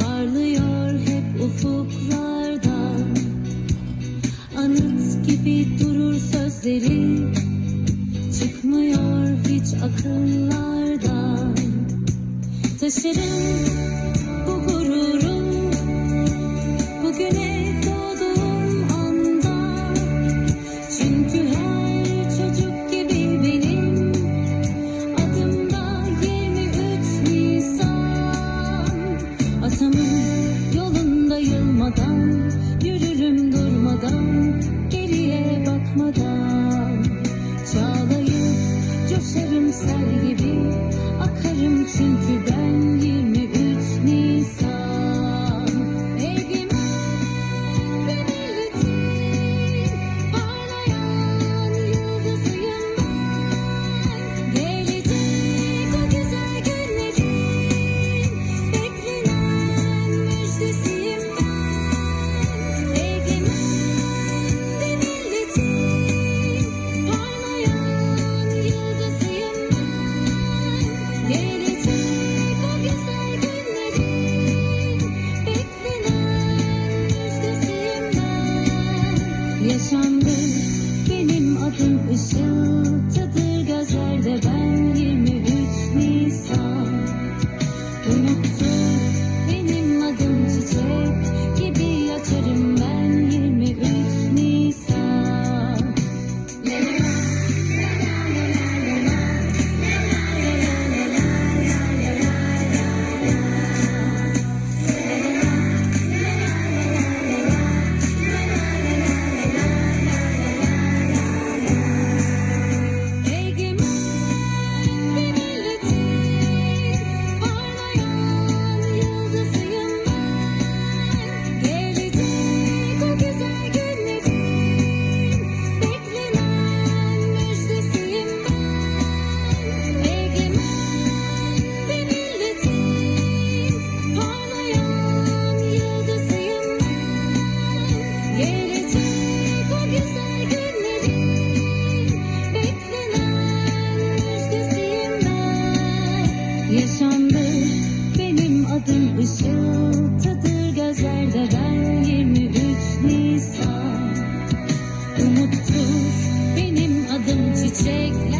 parlıyor hep ufuklarda Anıt gibi durur sözleri çıkmıyor hiç akıllardan. Taşırım Come on. akşamdır Benim adım ışıl ışıltıdır gözlerde ben Hayatım ışıltıdır gözlerde ben 23 Nisan. Umuttur benim adım çiçekler.